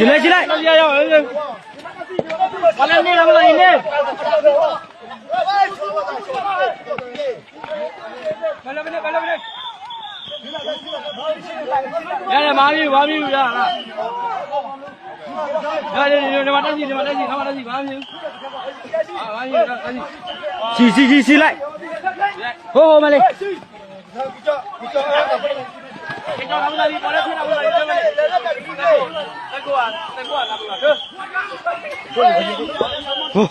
Sini sini. Kanan ni kamu lagi ni. Kalau benar kalau benar. ရတယ်မာပြီမာပြီရလားရတယ်ဒီမှာတက်စီဒီမှာတက်စီဒီမှာတက်စီမာပြီအာမာပြီတက်စီစီစီစီလိုက်ဟိုဟိုမလေးကျွန်တော်ကလည်းပေါ်ရခွင့်အောင်လာတယ်လေလေလေတက်ကူတက်ကူတက်ကူလာပါတော့ဟုတ်ဟုတ်